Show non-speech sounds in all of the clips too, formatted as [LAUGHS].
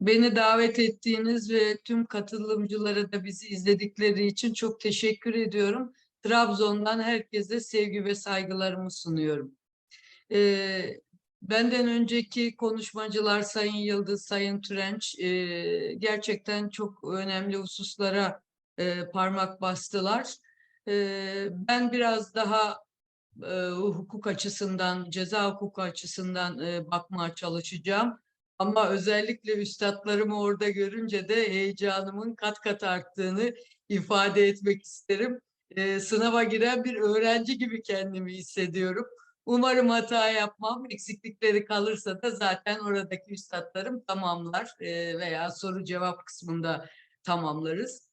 Beni davet ettiğiniz ve tüm katılımcılara da bizi izledikleri için çok teşekkür ediyorum. Trabzon'dan herkese sevgi ve saygılarımı sunuyorum. Ee, benden önceki konuşmacılar Sayın Yıldız, Sayın Türenç e, gerçekten çok önemli hususlara e, parmak bastılar. E, ben biraz daha e, hukuk açısından, ceza hukuku açısından e, bakmaya çalışacağım. Ama özellikle üstadlarımı orada görünce de heyecanımın kat kat arttığını ifade etmek isterim. E, sınava giren bir öğrenci gibi kendimi hissediyorum. Umarım hata yapmam. Eksiklikleri kalırsa da zaten oradaki üstadlarım tamamlar e, veya soru cevap kısmında tamamlarız.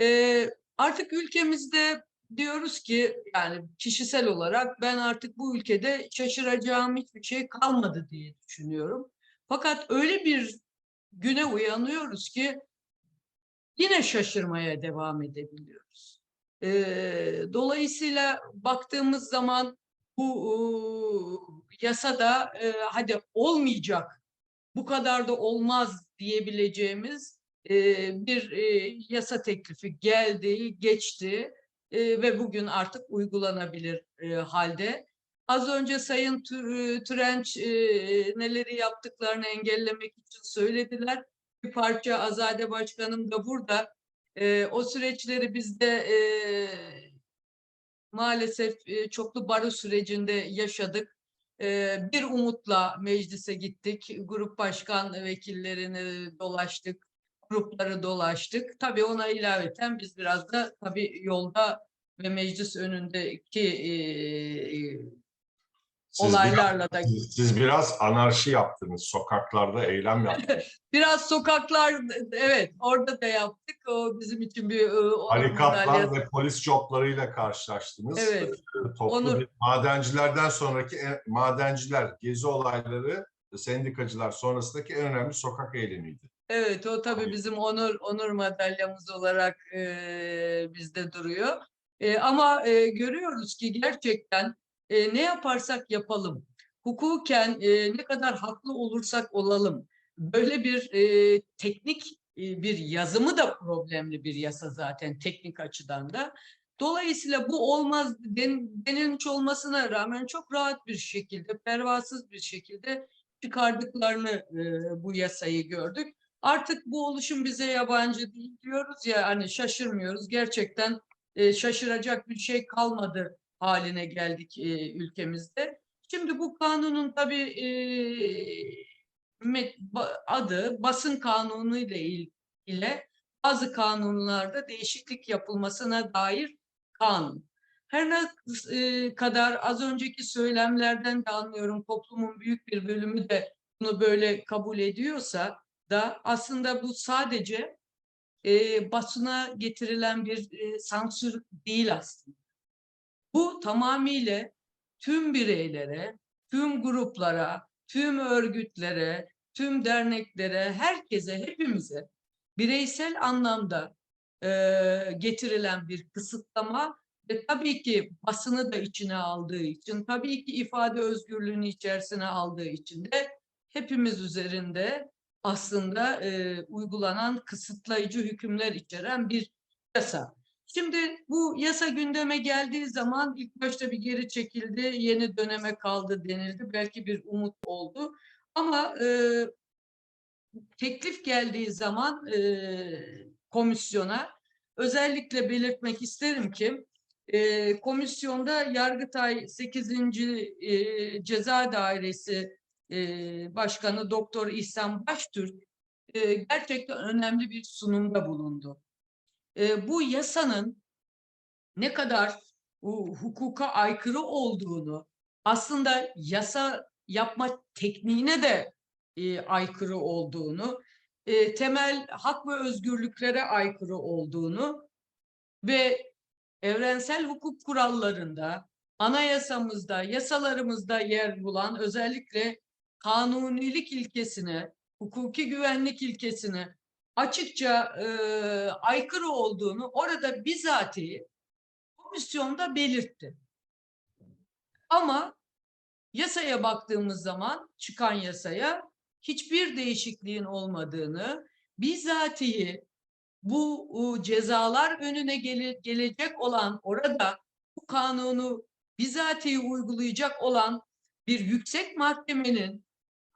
E, artık ülkemizde diyoruz ki yani kişisel olarak ben artık bu ülkede şaşıracağım hiçbir şey kalmadı diye düşünüyorum. Fakat öyle bir güne uyanıyoruz ki yine şaşırmaya devam edebiliyoruz. Ee, dolayısıyla baktığımız zaman bu e, yasada e, hadi olmayacak, bu kadar da olmaz diyebileceğimiz e, bir e, yasa teklifi geldi, geçti e, ve bugün artık uygulanabilir e, halde. Az önce Sayın Tü- Türenç e, neleri yaptıklarını engellemek için söylediler. Bir parça Azade Başkanım da burada. E, o süreçleri biz de e, maalesef e, çoklu baro sürecinde yaşadık. E, bir umutla meclise gittik. Grup başkan vekillerini dolaştık. Grupları dolaştık. Tabii ona ilaveten biz biraz da tabii yolda ve meclis önündeki e, Siz olaylarla da Siz, siz biraz anarşi yaptınız. Sokaklarda eylem yaptınız. [LAUGHS] biraz sokaklar evet orada da yaptık. O bizim için bir e, Barikatlar madalyası. ve polis joplarıyla karşılaştınız. Evet. Ee, Toplu Onur- bir madencilerden sonraki en- madenciler, gezi olayları, sendikacılar sonrasındaki en önemli sokak eylemiydi. Evet o tabii Tabii. bizim onur onur madalyamız olarak e, bizde duruyor. E, ama e, görüyoruz ki gerçekten e, ne yaparsak yapalım, hukuken e, ne kadar haklı olursak olalım, böyle bir e, teknik e, bir yazımı da problemli bir yasa zaten teknik açıdan da. Dolayısıyla bu olmaz den, denilmiş olmasına rağmen çok rahat bir şekilde, pervasız bir şekilde çıkardıklarını e, bu yasayı gördük. Artık bu oluşum bize yabancı değil diyoruz ya hani şaşırmıyoruz. Gerçekten e, şaşıracak bir şey kalmadı haline geldik e, ülkemizde. Şimdi bu kanunun tabii e, adı basın kanunu ile il- ile bazı kanunlarda değişiklik yapılmasına dair kanun. Her ne e, kadar az önceki söylemlerden de anlıyorum toplumun büyük bir bölümü de bunu böyle kabul ediyorsa da aslında bu sadece e, basına getirilen bir e, sansür değil aslında. Bu tamamıyla tüm bireylere, tüm gruplara, tüm örgütlere, tüm derneklere, herkese, hepimize bireysel anlamda e, getirilen bir kısıtlama ve tabii ki basını da içine aldığı için, tabii ki ifade özgürlüğünü içerisine aldığı için de hepimiz üzerinde aslında e, uygulanan kısıtlayıcı hükümler içeren bir yasa. Şimdi bu yasa gündeme geldiği zaman ilk başta bir geri çekildi, yeni döneme kaldı denildi. Belki bir umut oldu. Ama e, teklif geldiği zaman e, komisyona özellikle belirtmek isterim ki e, komisyonda Yargıtay 8. E, Ceza Dairesi e, Başkanı Doktor İhsan Baştürk e, gerçekten önemli bir sunumda bulundu. E, bu yasanın ne kadar bu hukuka aykırı olduğunu aslında yasa yapma tekniğine de e, aykırı olduğunu, e, temel hak ve özgürlüklere aykırı olduğunu ve evrensel hukuk kurallarında, anayasamızda, yasalarımızda yer bulan özellikle kanunilik ilkesine, hukuki güvenlik ilkesine açıkça e, aykırı olduğunu orada bizatihi komisyonda belirtti. Ama yasaya baktığımız zaman çıkan yasaya hiçbir değişikliğin olmadığını, bizatihi bu cezalar önüne gele- gelecek olan orada bu kanunu bizatihi uygulayacak olan bir yüksek mahkemenin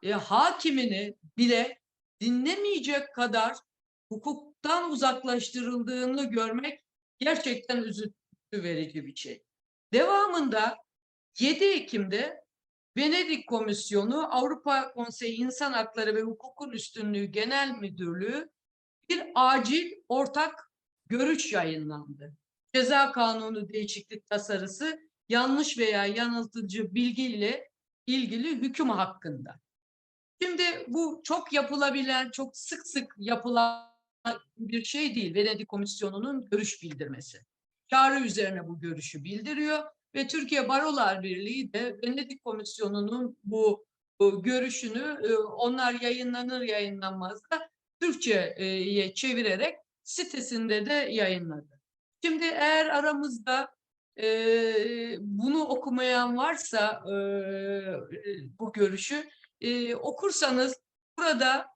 e, hakimini bile dinlemeyecek kadar hukuktan uzaklaştırıldığını görmek gerçekten üzüntü verici bir şey. Devamında 7 Ekim'de Venedik Komisyonu Avrupa Konseyi İnsan Hakları ve Hukukun Üstünlüğü Genel Müdürlüğü bir acil ortak görüş yayınlandı. Ceza kanunu değişiklik tasarısı yanlış veya yanıltıcı bilgiyle ilgili hüküm hakkında. Şimdi bu çok yapılabilen, çok sık sık yapılan bir şey değil. Venedik Komisyonu'nun görüş bildirmesi. Çağrı üzerine bu görüşü bildiriyor ve Türkiye Barolar Birliği de Venedik Komisyonu'nun bu, bu görüşünü e, onlar yayınlanır yayınlanmaz da Türkçe'ye çevirerek sitesinde de yayınladı. Şimdi eğer aramızda e, bunu okumayan varsa e, bu görüşü e, okursanız burada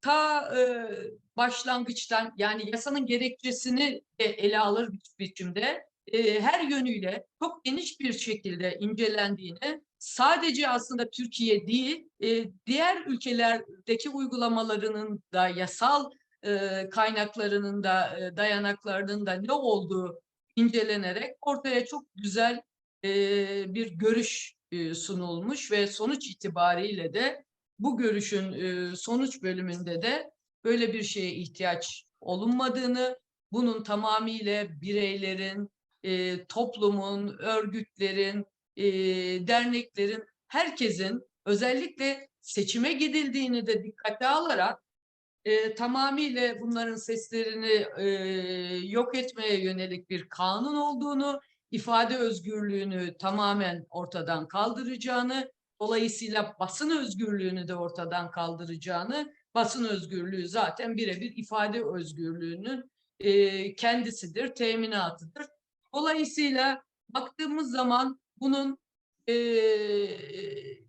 ta e, başlangıçtan yani yasanın gerekçesini de ele alır bir biçimde e, her yönüyle çok geniş bir şekilde incelendiğini sadece aslında Türkiye değil e, diğer ülkelerdeki uygulamalarının da yasal e, kaynaklarının da e, dayanaklarının da ne olduğu incelenerek ortaya çok güzel e, bir görüş e, sunulmuş ve sonuç itibariyle de bu görüşün e, sonuç bölümünde de böyle bir şeye ihtiyaç olunmadığını, bunun tamamıyla bireylerin, e, toplumun, örgütlerin, e, derneklerin, herkesin özellikle seçime gidildiğini de dikkate alarak e, tamamıyla bunların seslerini e, yok etmeye yönelik bir kanun olduğunu, ifade özgürlüğünü tamamen ortadan kaldıracağını, dolayısıyla basın özgürlüğünü de ortadan kaldıracağını, basın özgürlüğü zaten birebir ifade özgürlüğünün e, kendisidir, teminatıdır. Dolayısıyla baktığımız zaman bunun e,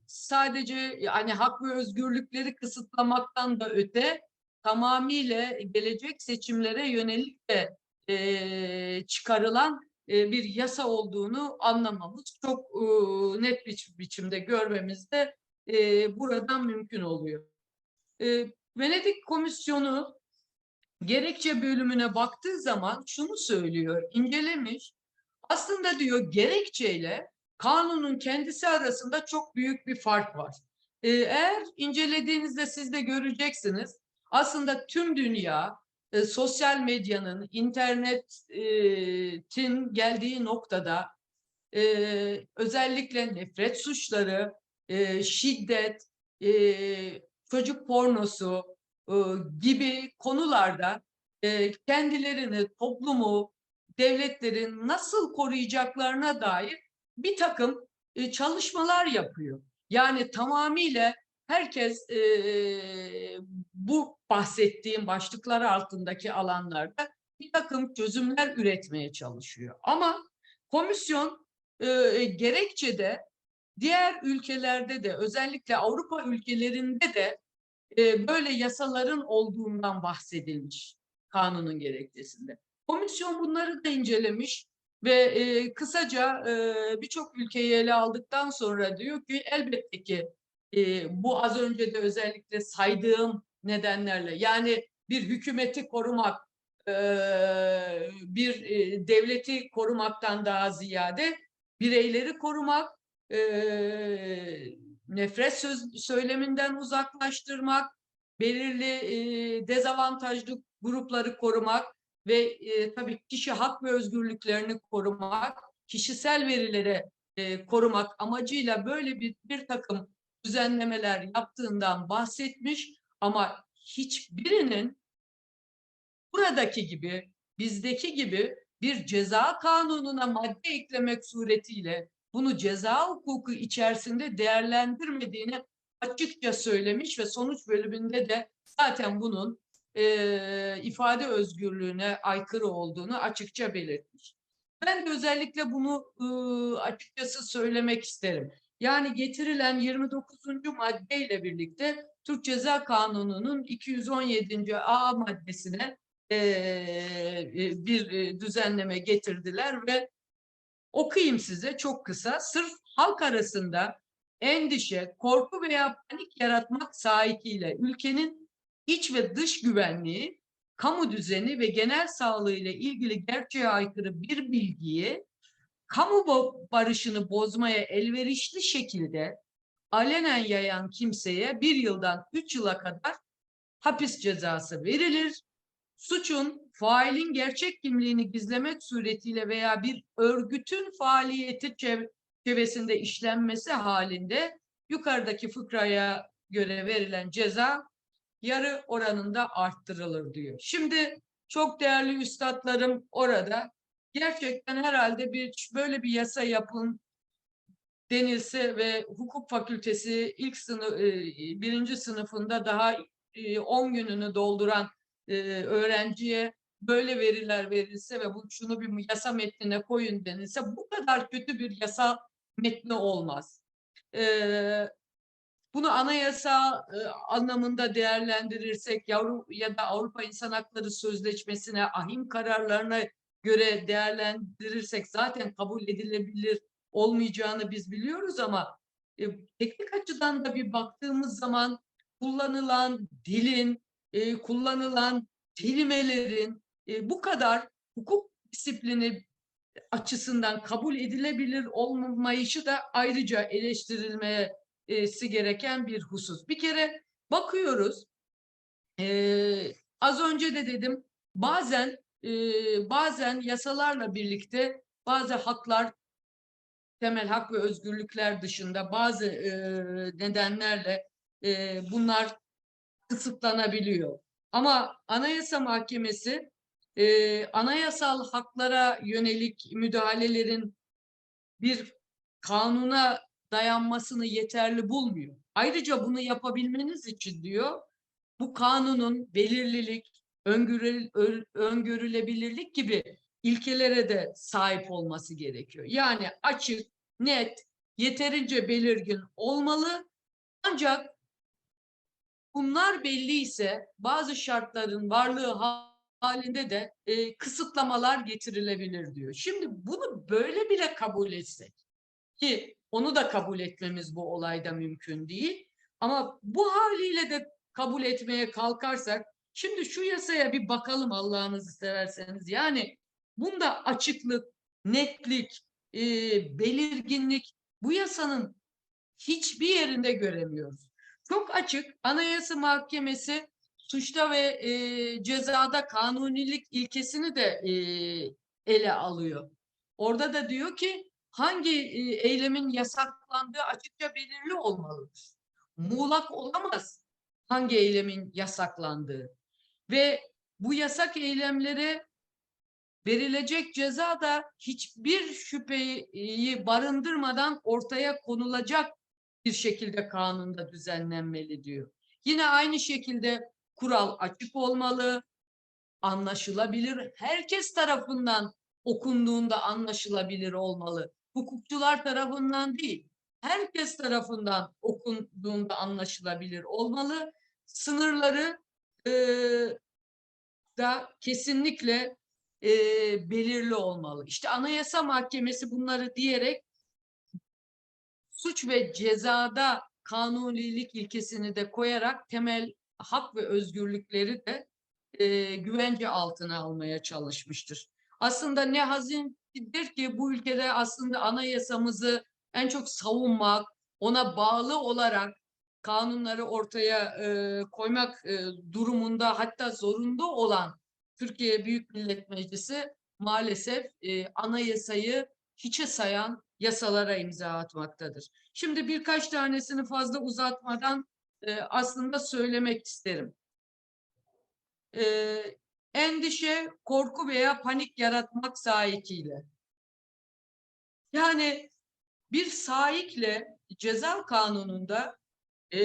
sadece yani hak ve özgürlükleri kısıtlamaktan da öte tamamıyla gelecek seçimlere yönelik de e, çıkarılan bir yasa olduğunu anlamamız çok e, net bir biçimde görmemiz de e, buradan mümkün oluyor. E, Venedik Komisyonu gerekçe bölümüne baktığı zaman şunu söylüyor, incelemiş. Aslında diyor gerekçeyle kanunun kendisi arasında çok büyük bir fark var. E, eğer incelediğinizde siz de göreceksiniz. Aslında tüm dünya e, sosyal medyanın, internetin geldiği noktada e, özellikle nefret suçları, e, şiddet, e, çocuk pornosu e, gibi konularda e, kendilerini, toplumu, devletlerin nasıl koruyacaklarına dair bir takım e, çalışmalar yapıyor. Yani tamamıyla herkes e, bu bahsettiğim başlıklar altındaki alanlarda bir takım çözümler üretmeye çalışıyor. Ama komisyon e, gerekçede diğer ülkelerde de özellikle Avrupa ülkelerinde de e, böyle yasaların olduğundan bahsedilmiş kanunun gerekçesinde. Komisyon bunları da incelemiş ve e, kısaca e, birçok ülkeyi ele aldıktan sonra diyor ki elbette ki e, bu az önce de özellikle saydığım nedenlerle yani bir hükümeti korumak, e, bir e, devleti korumaktan daha ziyade bireyleri korumak, e, nefret söz, söyleminden uzaklaştırmak, belirli e, dezavantajlı grupları korumak ve e, tabii kişi hak ve özgürlüklerini korumak, kişisel verileri e, korumak amacıyla böyle bir, bir takım düzenlemeler yaptığından bahsetmiş ama hiçbirinin buradaki gibi, bizdeki gibi bir ceza kanununa madde eklemek suretiyle bunu ceza hukuku içerisinde değerlendirmediğini açıkça söylemiş ve sonuç bölümünde de zaten bunun e, ifade özgürlüğüne aykırı olduğunu açıkça belirtmiş. Ben de özellikle bunu e, açıkçası söylemek isterim. Yani getirilen 29. maddeyle birlikte Türk Ceza Kanunu'nun 217. A maddesine eee, bir e, düzenleme getirdiler ve okuyayım size çok kısa. Sırf halk arasında endişe, korku veya panik yaratmak sahikiyle ülkenin iç ve dış güvenliği, kamu düzeni ve genel sağlığı ile ilgili gerçeğe aykırı bir bilgiyi kamu barışını bozmaya elverişli şekilde alenen yayan kimseye bir yıldan üç yıla kadar hapis cezası verilir. Suçun failin gerçek kimliğini gizlemek suretiyle veya bir örgütün faaliyeti çev- çevresinde işlenmesi halinde yukarıdaki fıkraya göre verilen ceza yarı oranında arttırılır diyor. Şimdi çok değerli üstadlarım orada gerçekten herhalde bir böyle bir yasa yapın denilse ve hukuk fakültesi ilk sınıf birinci sınıfında daha e, 10 gününü dolduran e, öğrenciye böyle veriler verilse ve bu şunu bir yasa metnine koyun denilse bu kadar kötü bir yasa metni olmaz. Bunu anayasa e, anlamında değerlendirirsek ya da Avrupa İnsan Hakları Sözleşmesi'ne, ahim kararlarına göre değerlendirirsek zaten kabul edilebilir olmayacağını biz biliyoruz ama e, teknik açıdan da bir baktığımız zaman kullanılan dilin, e, kullanılan kelimelerin e, bu kadar hukuk disiplini açısından kabul edilebilir olmayışı da ayrıca eleştirilmesi gereken bir husus. Bir kere bakıyoruz, e, az önce de dedim, bazen e, bazen yasalarla birlikte bazı haklar, temel hak ve özgürlükler dışında bazı e, nedenlerle e, bunlar kısıtlanabiliyor. Ama Anayasa Mahkemesi e, anayasal haklara yönelik müdahalelerin bir kanuna dayanmasını yeterli bulmuyor. Ayrıca bunu yapabilmeniz için diyor, bu kanunun belirlilik, öngörülebilirlik gibi ilkelere de sahip olması gerekiyor. Yani açık, net, yeterince belirgin olmalı. Ancak bunlar belliyse bazı şartların varlığı ha- halinde de e, kısıtlamalar getirilebilir diyor. Şimdi bunu böyle bile kabul etsek ki onu da kabul etmemiz bu olayda mümkün değil. Ama bu haliyle de kabul etmeye kalkarsak şimdi şu yasaya bir bakalım Allah'ınızı severseniz. Yani bunda açıklık, netlik, e, belirginlik bu yasanın hiçbir yerinde göremiyoruz. Çok açık Anayasa Mahkemesi suçta ve e, cezada kanunilik ilkesini de e, ele alıyor. Orada da diyor ki hangi e, eylemin yasaklandığı açıkça belirli olmalıdır. Muğlak olamaz hangi eylemin yasaklandığı. Ve bu yasak eylemlere verilecek ceza da hiçbir şüpheyi barındırmadan ortaya konulacak bir şekilde kanunda düzenlenmeli diyor. Yine aynı şekilde kural açık olmalı, anlaşılabilir, herkes tarafından okunduğunda anlaşılabilir olmalı. Hukukçular tarafından değil, herkes tarafından okunduğunda anlaşılabilir olmalı. Sınırları e, da kesinlikle e, belirli olmalı. İşte Anayasa Mahkemesi bunları diyerek suç ve cezada kanunilik ilkesini de koyarak temel hak ve özgürlükleri de e, güvence altına almaya çalışmıştır. Aslında ne hazindir ki bu ülkede aslında anayasamızı en çok savunmak, ona bağlı olarak kanunları ortaya e, koymak e, durumunda hatta zorunda olan Türkiye Büyük Millet Meclisi maalesef e, anayasayı hiçe sayan yasalara imza atmaktadır. Şimdi birkaç tanesini fazla uzatmadan e, aslında söylemek isterim. E, endişe, korku veya panik yaratmak sahikiyle. Yani bir sahikle ceza kanununda e,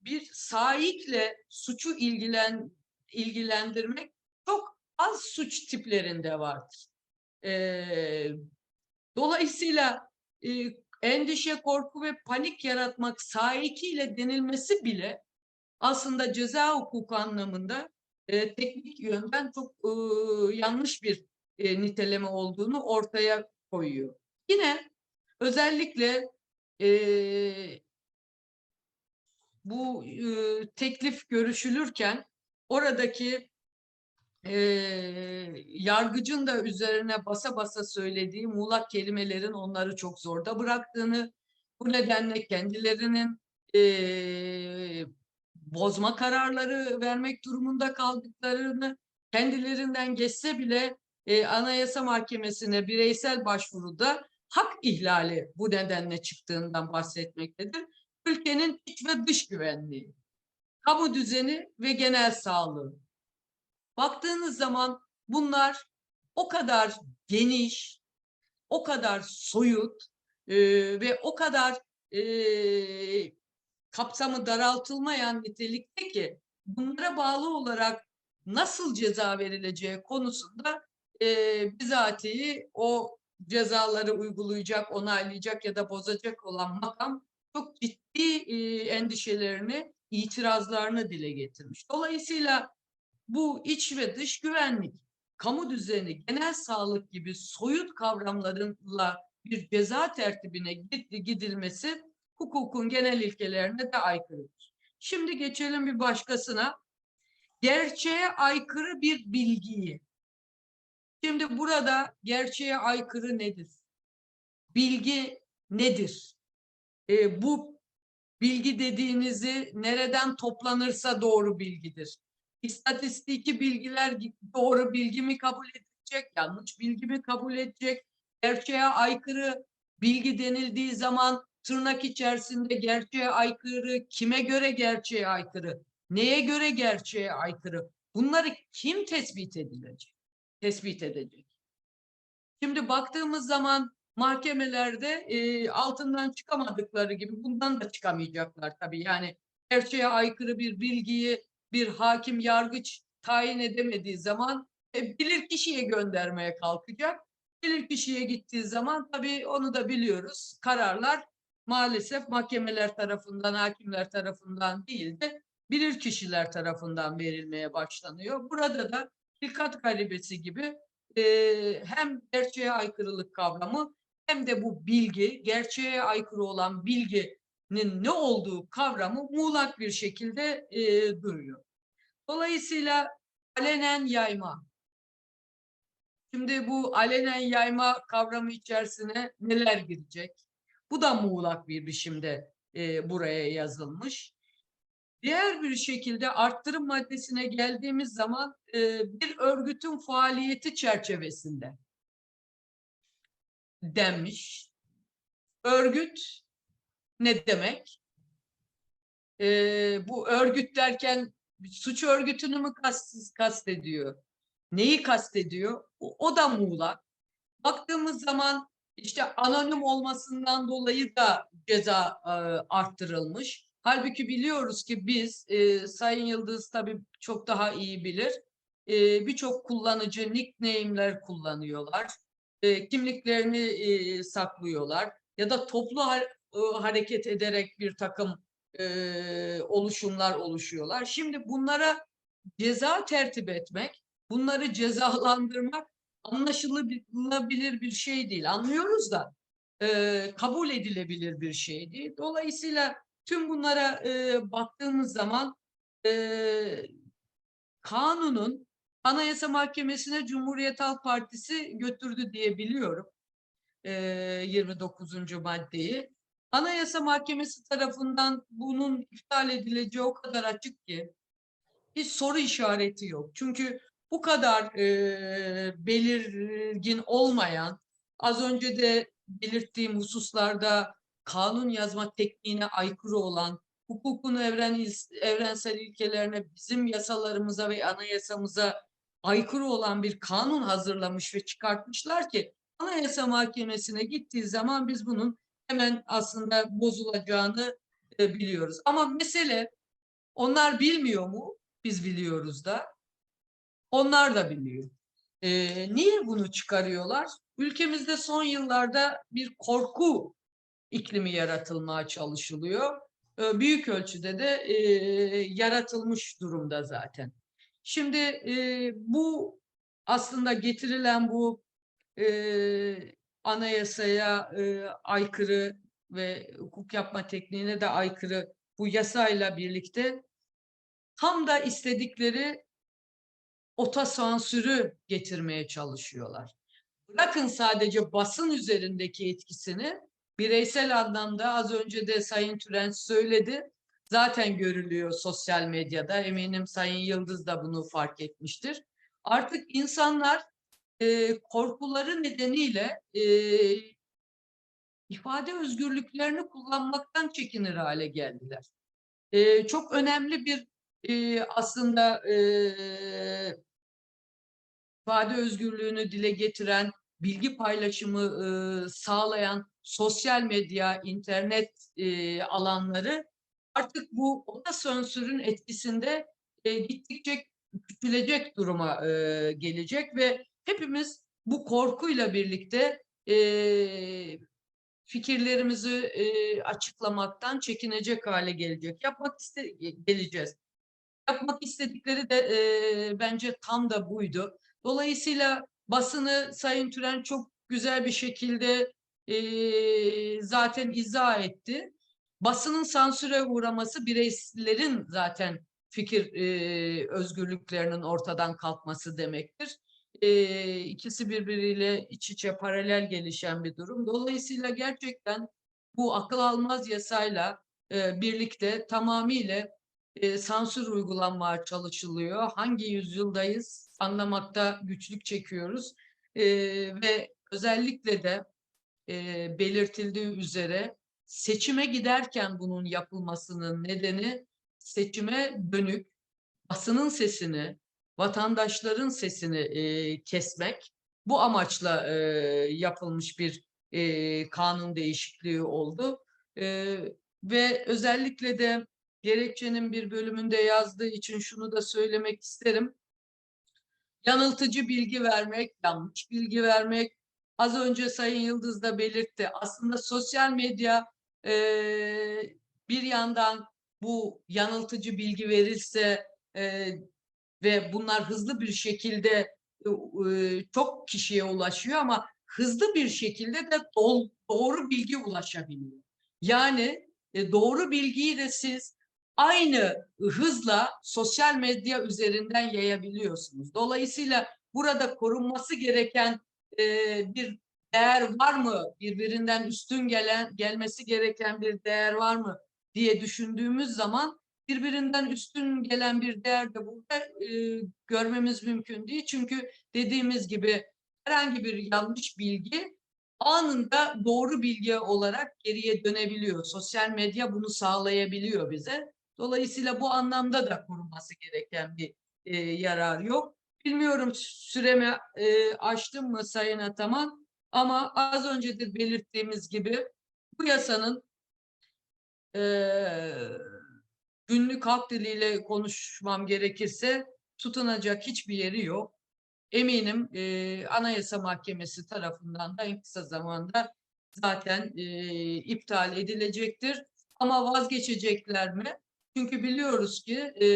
bir sahikle suçu ilgilen ilgilendirmek çok az suç tiplerinde vardır. E, dolayısıyla e, endişe, korku ve panik yaratmak sahikiyle denilmesi bile aslında ceza hukuku anlamında e, teknik yönden çok e, yanlış bir e, niteleme olduğunu ortaya koyuyor. Yine özellikle e, bu e, teklif görüşülürken oradaki e, yargıcın da üzerine basa basa söylediği muğlak kelimelerin onları çok zorda bıraktığını, bu nedenle kendilerinin e, bozma kararları vermek durumunda kaldıklarını, kendilerinden geçse bile e, Anayasa Mahkemesi'ne bireysel başvuruda hak ihlali bu nedenle çıktığından bahsetmektedir. Ülkenin iç ve dış güvenliği, kamu düzeni ve genel sağlığı. Baktığınız zaman bunlar o kadar geniş, o kadar soyut e, ve o kadar e, kapsamı daraltılmayan nitelikte ki bunlara bağlı olarak nasıl ceza verileceği konusunda e, bizatihi o cezaları uygulayacak, onaylayacak ya da bozacak olan makam çok ciddi e, endişelerini, itirazlarını dile getirmiş. Dolayısıyla bu iç ve dış güvenlik, kamu düzeni, genel sağlık gibi soyut kavramlarla bir ceza tertibine gid- gidilmesi hukukun genel ilkelerine de aykırıdır. Şimdi geçelim bir başkasına. Gerçeğe aykırı bir bilgiyi. Şimdi burada gerçeğe aykırı nedir? Bilgi nedir? E, bu bilgi dediğinizi nereden toplanırsa doğru bilgidir. İstatistiki bilgiler doğru bilgi mi kabul edecek, yanlış bilgi mi kabul edecek? Gerçeğe aykırı bilgi denildiği zaman tırnak içerisinde gerçeğe aykırı, kime göre gerçeğe aykırı, neye göre gerçeğe aykırı? Bunları kim tespit edilecek? Tespit edecek. Şimdi baktığımız zaman mahkemelerde e, altından çıkamadıkları gibi bundan da çıkamayacaklar tabii. Yani gerçeğe aykırı bir bilgiyi bir hakim yargıç tayin edemediği zaman e, bilir kişiye göndermeye kalkacak. Bilir kişiye gittiği zaman tabii onu da biliyoruz. Kararlar maalesef mahkemeler tarafından, hakimler tarafından değil de bilir kişiler tarafından verilmeye başlanıyor. Burada da hilkat garibesi gibi e, hem gerçeğe aykırılık kavramı hem de bu bilgi, gerçeğe aykırı olan bilginin ne olduğu kavramı muğlak bir şekilde e, duruyor. Dolayısıyla alenen yayma. Şimdi bu alenen yayma kavramı içerisine neler girecek? Bu da muğlak bir biçimde e, buraya yazılmış. Diğer bir şekilde arttırım maddesine geldiğimiz zaman e, bir örgütün faaliyeti çerçevesinde denmiş. Örgüt ne demek? E, bu örgüt derken suç örgütünü mü kast, kastediyor? Neyi kastediyor? O, o da muğlak. Baktığımız zaman işte anonim olmasından dolayı da ceza e, arttırılmış. Halbuki biliyoruz ki biz, e, Sayın Yıldız tabii çok daha iyi bilir, e, birçok kullanıcı nickname'ler kullanıyorlar, e, kimliklerini e, saklıyorlar ya da toplu ha- e, hareket ederek bir takım e, oluşumlar oluşuyorlar. Şimdi bunlara ceza tertip etmek, bunları cezalandırmak anlaşılabilir bir şey değil. Anlıyoruz da e, kabul edilebilir bir şey değil. Dolayısıyla tüm bunlara e, baktığımız zaman e, kanunun Anayasa Mahkemesi'ne Cumhuriyet Halk Partisi götürdü diye biliyorum. E, 29. maddeyi. Anayasa Mahkemesi tarafından bunun iptal edileceği o kadar açık ki hiç soru işareti yok. Çünkü bu kadar e, belirgin olmayan, az önce de belirttiğim hususlarda kanun yazma tekniğine aykırı olan, hukukun evren, evrensel ilkelerine, bizim yasalarımıza ve anayasamıza aykırı olan bir kanun hazırlamış ve çıkartmışlar ki Anayasa Mahkemesi'ne gittiği zaman biz bunun hemen aslında bozulacağını e, biliyoruz. Ama mesele onlar bilmiyor mu? Biz biliyoruz da. Onlar da biliyor. Ee, niye bunu çıkarıyorlar? Ülkemizde son yıllarda bir korku iklimi yaratılmaya çalışılıyor. E, büyük ölçüde de e, yaratılmış durumda zaten. Şimdi e, bu aslında getirilen bu e, anayasaya e, aykırı ve hukuk yapma tekniğine de aykırı bu yasayla birlikte tam da istedikleri otosansürü getirmeye çalışıyorlar. Bırakın sadece basın üzerindeki etkisini bireysel anlamda az önce de Sayın Türenç söyledi. Zaten görülüyor sosyal medyada. Eminim Sayın Yıldız da bunu fark etmiştir. Artık insanlar e, korkuları nedeniyle e, ifade özgürlüklerini kullanmaktan çekinir hale geldiler. E, çok önemli bir e, aslında e, ifade özgürlüğünü dile getiren, bilgi paylaşımı e, sağlayan sosyal medya, internet e, alanları artık bu otosansürün etkisinde e, gittikçe küçülecek duruma e, gelecek ve hepimiz bu korkuyla birlikte e, fikirlerimizi e, açıklamaktan çekinecek hale gelecek. Yapmak iste geleceğiz. Yapmak istedikleri de e, bence tam da buydu. Dolayısıyla basını Sayın Türen çok güzel bir şekilde e, zaten izah etti. Basının sansüre uğraması bireylerin zaten fikir e, özgürlüklerinin ortadan kalkması demektir. E, ikisi birbiriyle iç içe paralel gelişen bir durum. Dolayısıyla gerçekten bu akıl almaz yasayla e, birlikte tamamıyla e, sansür uygulanmaya çalışılıyor. Hangi yüzyıldayız anlamakta güçlük çekiyoruz. E, ve özellikle de e, belirtildiği üzere seçime giderken bunun yapılmasının nedeni seçime dönük basının sesini, vatandaşların sesini e, kesmek bu amaçla e, yapılmış bir e, kanun değişikliği oldu. E, ve özellikle de gerekçenin bir bölümünde yazdığı için şunu da söylemek isterim. Yanıltıcı bilgi vermek, yanlış bilgi vermek, az önce Sayın Yıldız da belirtti. Aslında sosyal medya e, bir yandan bu yanıltıcı bilgi verilse e, ve bunlar hızlı bir şekilde e, çok kişiye ulaşıyor ama hızlı bir şekilde de dol, doğru bilgi ulaşabiliyor. Yani e, doğru bilgiyi de siz aynı hızla sosyal medya üzerinden yayabiliyorsunuz. Dolayısıyla burada korunması gereken e, bir değer var mı? Birbirinden üstün gelen gelmesi gereken bir değer var mı diye düşündüğümüz zaman birbirinden üstün gelen bir değer de burada e, görmemiz mümkün değil. Çünkü dediğimiz gibi herhangi bir yanlış bilgi anında doğru bilgi olarak geriye dönebiliyor. Sosyal medya bunu sağlayabiliyor bize. Dolayısıyla bu anlamda da korunması gereken bir e, yarar yok. Bilmiyorum süremi e, aştım mı Sayın Ataman ama az önce de belirttiğimiz gibi bu yasanın e, günlük halk diliyle konuşmam gerekirse tutunacak hiçbir yeri yok. Eminim e, Anayasa Mahkemesi tarafından da en kısa zamanda zaten e, iptal edilecektir. Ama vazgeçecekler mi? Çünkü biliyoruz ki e,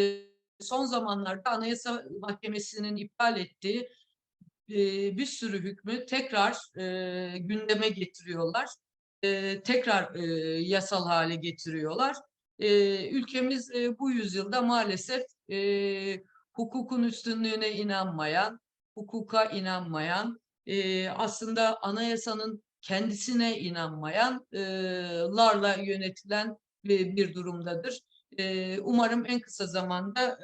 son zamanlarda Anayasa Mahkemesi'nin iptal ettiği bir sürü hükmü tekrar gündeme getiriyorlar. Tekrar yasal hale getiriyorlar. Ülkemiz bu yüzyılda maalesef hukukun üstünlüğüne inanmayan, hukuka inanmayan, aslında anayasanın kendisine inanmayanlarla yönetilen bir, durumdadır. Umarım en kısa zamanda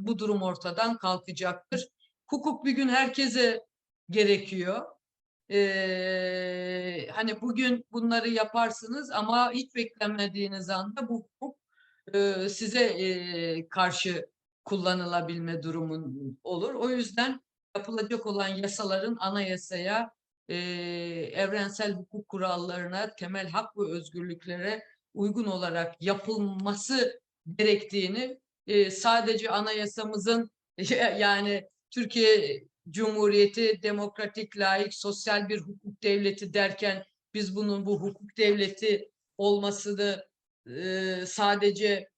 bu durum ortadan kalkacaktır. Hukuk bir gün herkese gerekiyor. E, hani bugün bunları yaparsınız ama hiç beklemediğiniz anda bu hukuk e, size e, karşı kullanılabilme durumun olur. O yüzden yapılacak olan yasaların anayasaya, e, evrensel hukuk kurallarına, temel hak ve özgürlüklere uygun olarak yapılması gerektiğini e, sadece anayasamızın [LAUGHS] yani Türkiye Cumhuriyeti demokratik, layık, sosyal bir hukuk devleti derken biz bunun bu hukuk devleti olmasını e, sadece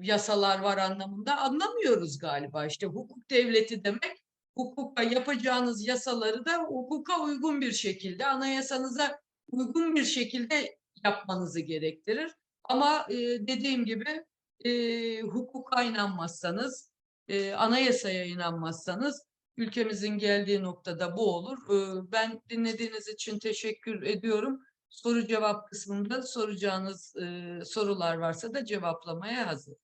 yasalar var anlamında anlamıyoruz galiba. İşte hukuk devleti demek hukuka yapacağınız yasaları da hukuka uygun bir şekilde anayasanıza uygun bir şekilde yapmanızı gerektirir. Ama e, dediğim gibi e, hukuka inanmazsanız, e, anayasaya inanmazsanız ülkemizin geldiği noktada bu olur. E, ben dinlediğiniz için teşekkür ediyorum. Soru cevap kısmında soracağınız e, sorular varsa da cevaplamaya hazır.